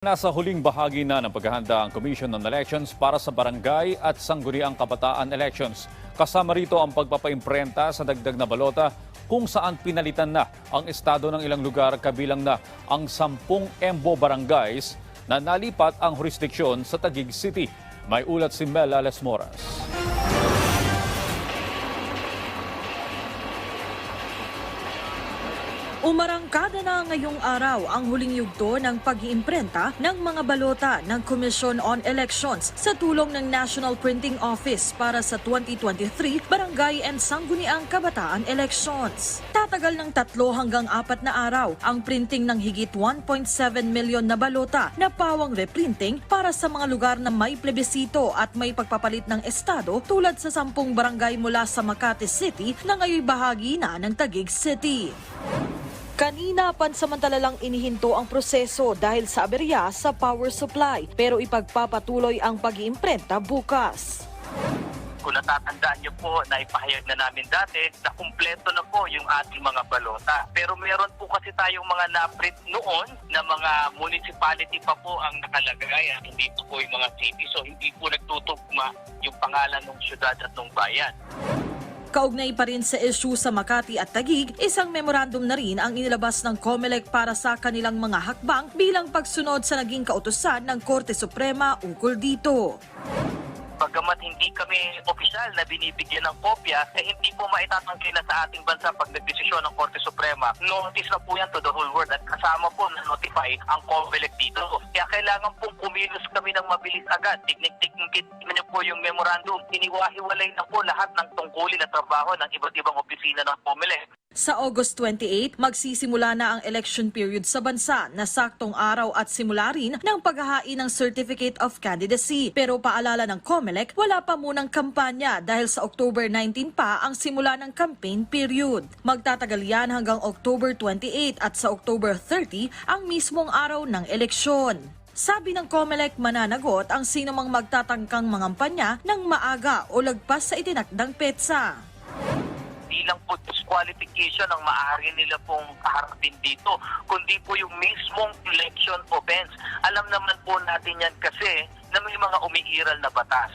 Nasa huling bahagi na ng paghahanda ang Commission on Elections para sa barangay at sangguniang kabataan elections. Kasama rito ang pagpapaimprenta sa dagdag na balota kung saan pinalitan na ang estado ng ilang lugar kabilang na ang sampung Embo barangays na nalipat ang jurisdiksyon sa Taguig City. May ulat si Mel Ales Moras. Umarangkada na ngayong araw ang huling yugto ng pag-iimprenta ng mga balota ng Commission on Elections sa tulong ng National Printing Office para sa 2023 Barangay and Sangguniang Kabataan Elections. Tatagal ng tatlo hanggang apat na araw ang printing ng higit 1.7 million na balota na pawang reprinting para sa mga lugar na may plebisito at may pagpapalit ng estado tulad sa sampung barangay mula sa Makati City na ngayon bahagi na ng Taguig City. Kanina pansamantala lang inihinto ang proseso dahil sa aberya sa power supply pero ipagpapatuloy ang pag-iimprenta bukas. Kung natatandaan niyo po na ipahayag na namin dati na kumpleto na po yung ating mga balota. Pero meron po kasi tayong mga na-print noon na mga municipality pa po ang nakalagay at hindi po po yung mga city. So hindi po nagtutugma yung pangalan ng syudad at ng bayan. Kaugnay pa rin sa issue sa Makati at Tagig, isang memorandum na rin ang inilabas ng COMELEC para sa kanilang mga hakbang bilang pagsunod sa naging kautusan ng Korte Suprema ukol dito. Hindi kami opisyal na binibigyan ng kopya, eh hindi po maitatangki na sa ating bansa pag nagdesisyon ng Korte Suprema. Notice na po yan to the whole world at kasama po na notify ang COMELEC dito. Kaya kailangan pong kumilos kami ng mabilis agad. Tignan-tignan niyo po yung memorandum. Iniwahiwalay na po lahat ng tungkulin at trabaho ng iba't ibang opisina ng COMELEC. Sa August 28, magsisimula na ang election period sa bansa na saktong araw at simula rin ng paghahain ng Certificate of Candidacy. Pero paalala ng COMELEC, wala pa munang kampanya dahil sa October 19 pa ang simula ng campaign period. Magtatagal yan hanggang October 28 at sa October 30 ang mismong araw ng eleksyon. Sabi ng COMELEC mananagot ang sino mang magtatangkang mangampanya ng maaga o lagpas sa itinakdang petsa. Lang po disqualification ang maaari nila pong kaharapin dito, kundi po yung mismong election offense. Alam naman po natin yan kasi na may mga umiiral na batas.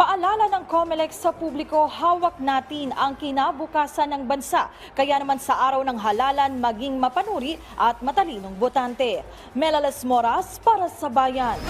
Paalala ng COMELEC sa publiko, hawak natin ang kinabukasan ng bansa. Kaya naman sa araw ng halalan, maging mapanuri at matalinong botante. Melales Moras para sa Bayan.